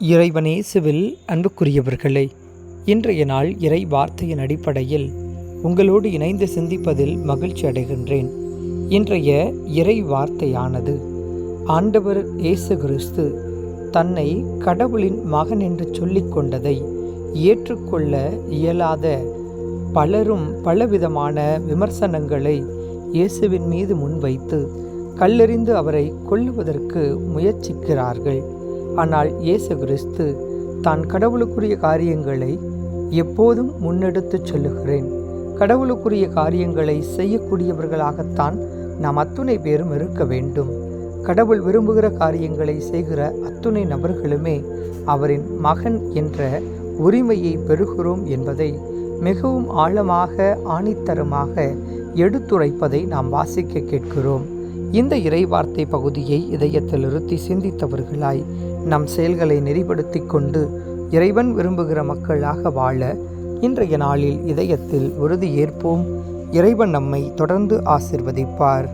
இறைவனேசுவில் அன்புக்குரியவர்களே இன்றைய நாள் இறை வார்த்தையின் அடிப்படையில் உங்களோடு இணைந்து சிந்திப்பதில் மகிழ்ச்சி அடைகின்றேன். இன்றைய இறை வார்த்தையானது ஆண்டவர் இயேசு கிறிஸ்து தன்னை கடவுளின் மகன் என்று சொல்லிக் கொண்டதை ஏற்றுக்கொள்ள இயலாத பலரும் பலவிதமான விமர்சனங்களை இயேசுவின் மீது முன்வைத்து கல்லெறிந்து அவரை கொல்லுவதற்கு முயற்சிக்கிறார்கள். ஆனால் இயேசு கிறிஸ்து தான் கடவுளுக்குரிய காரியங்களை எப்போதும் முன்னெடுத்துச் சொல்லுகிறேன். கடவுளுக்குரிய காரியங்களை செய்யக்கூடியவர்களாகத்தான் நாம் அத்துணை பேரும் இருக்க வேண்டும். கடவுள் விரும்புகிற காரியங்களை செய்கிற அத்துணை நபர்களுமே அவரின் மகன் என்ற உரிமையை பெறுகிறோம் என்பதை மிகவும் ஆழமாக ஆணித்தரமாக எடுத்துரைப்பதை நாம் வாசிக்க கேட்கிறோம். இந்த இறைவார்த்தை பகுதியை இதயத்தில் இருத்தி சிந்தித்தவர்களாய் நம் செயல்களை நெறிப்படுத்தி கொண்டு இறைவன் விரும்புகிற மக்களாக வாழ இன்றைய நாளில் இதயத்தில் உறுதி ஏற்போம். இறைவன் நம்மை தொடர்ந்து ஆசிர்வதிப்பார்.